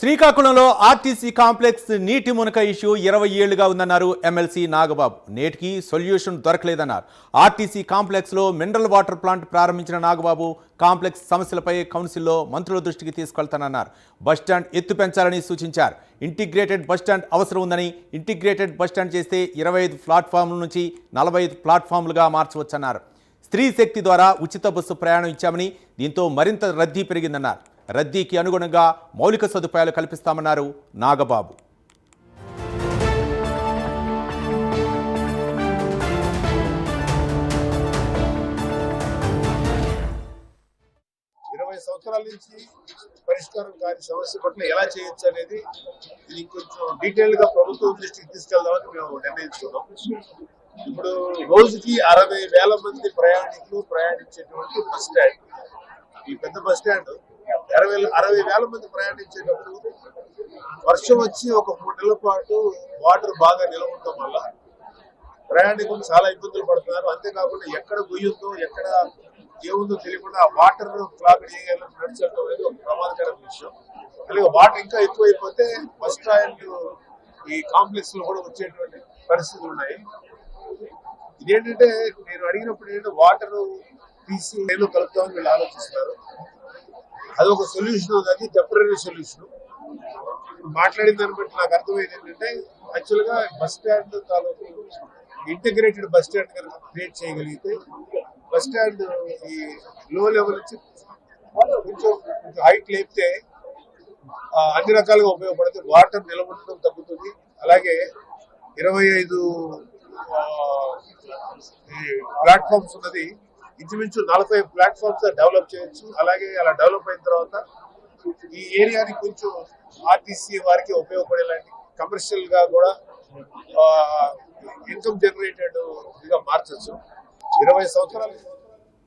శ్రీకాకుళంలో RTC complex నీటి మునక issue ఇరవై ఏళ్ళుగా ఉందన్నారు ఎమ్మెల్సీ నాగబాబు. నేటికి సొల్యూషన్ దొరకలేదన్నారు. ఆర్టీసీ కాంప్లెక్స్లో మినరల్ వాటర్ ప్లాంట్ ప్రారంభించిన నాగబాబు కాంప్లెక్స్ సమస్యలపై కౌన్సిల్లో మంత్రుల దృష్టికి తీసుకెళ్తానన్నారు. బస్టాండ్ ఎత్తు పెంచాలని సూచించారు. ఇంటిగ్రేటెడ్ బస్టాండ్ అవసరం ఉందని ఇంటిగ్రేటెడ్ బస్టాండ్ చేస్తే ఇరవై ఐదు ప్లాట్ఫామ్ల నుంచి నలభై ఐదు ప్లాట్ఫామ్లుగా మార్చవచ్చన్నారు. స్త్రీ శక్తి ద్వారా ఉచిత బస్సు ప్రయాణం ఇచ్చామని దీంతో మరింత రద్దీ పెరిగిందన్నారు. రద్దీకి అనుగుణంగా మౌలిక సదుపాయాలు కల్పిస్తామన్నారు నాగబాబు. ఇరవై సంవత్సరాల నుంచి పరిష్కారం కాని సమస్య పట్ల ఎలా చేయొచ్చు అనేది ఇది కొంచెం డీటెయిల్గా ప్రభుత్వం దృష్టికి తీసుకెళ్దామని మేము నిర్ణయించుకున్నాం. ఇప్పుడు రోజుకి అరవై వేల మంది ప్రయాణికులు ప్రయాణించేటువంటి బస్ స్టాండ్. ఈ పెద్ద బస్ స్టాండ్ అరవై అరవై వేల మంది ప్రయాణించేటప్పుడు వర్షం వచ్చి ఒక మూడు నెలల పాటు వాటర్ బాగా నిలవ ఉండటం వల్ల ప్రయాణికులు చాలా ఇబ్బందులు పడుతున్నారు. అంతేకాకుండా ఎక్కడ గుయ్యుందో ఎక్కడ ఏముందో తెలియకుండా ఆ వాటర్ క్లాక్ నడిచడం అనేది ఒక ప్రమాదకరమైన విషయం. అలాగే వాటర్ ఇంకా ఎక్కువైపోతే బస్ స్టాండ్ ఈ కాంప్లెక్స్లో కూడా వచ్చేటువంటి పరిస్థితులు ఉన్నాయి. ఇదేంటంటే నేను అడిగినప్పుడు ఏంటంటే వాటర్ తీసి నేను కలుపుతామని వీళ్ళు ఆలోచిస్తున్నారు. అది ఒక సొల్యూషన్ అది టెంపరీ సొల్యూషన్ మాట్లాడిన దాన్ని బట్టి నాకు అర్థమైంది ఏంటంటే యాక్చువల్గా బస్ స్టాండ్ తాలూకు ఇంటిగ్రేటెడ్ బస్ స్టాండ్ కనుక క్రియేట్ చేయగలిగితే బస్ స్టాండ్ ఈ లో లెవెల్ నుంచి కొంచెం కొంచెం హైట్ లేపితే అన్ని రకాలుగా ఉపయోగపడుతుంది వాటర్ నిలబడడం తగ్గుతుంది. అలాగే ఇరవై ఐదు ప్లాట్ఫామ్స్ ఉన్నది ఇంచుమించు నలభై ప్లాట్ఫామ్స్ డెవలప్ చేయొచ్చు. అలాగే అలా డెవలప్ అయిన తర్వాత ఈ ఏరియాని కొంచెం ఆర్టీసీ వారికి ఉపయోగపడేలాంటి కమర్షియల్గా కూడా ఇన్కమ్ జనరేటెడ్గా మార్చొచ్చు. ఇరవై సంవత్సరాలు